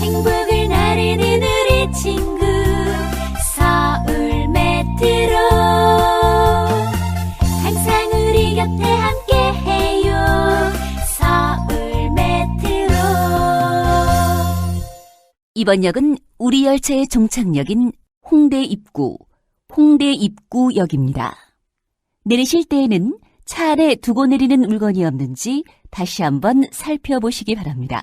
행복을 나르는 우리 친구 서울 메트로 항상 우리 곁에 함께해요 서울 메트로 이번 역은 우리 열차의 종착역인 홍대 입구, 홍대 입구역입니다. 내리실 때에는 차 안에 두고 내리는 물건이 없는지 다시 한번 살펴보시기 바랍니다.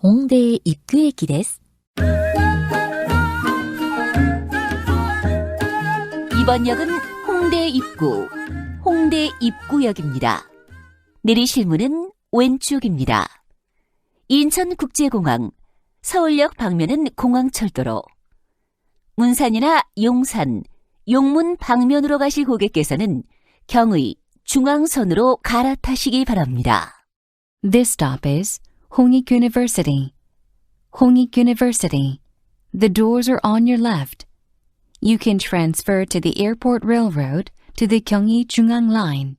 区、本田一区駅です。 이번 역은 홍대 입구, 홍대 입구역입니다. 내리실 문은 왼쪽입니다. 인천국제공항, 서울역 방면은 공항철도로, 문산이나 용산, 용문 방면으로 가실 고객께서는 경의, 중앙선으로 갈아타시기 바랍니다. This stop is Hongik University. Hongik University. The doors are on your left. You can transfer to the Airport Railroad to the Gyeonggi Jungang Line.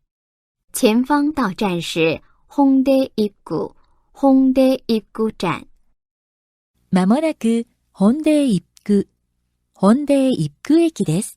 前方到站是홍대입구홍대입구站。まもなく、本田一区、本田一区駅です。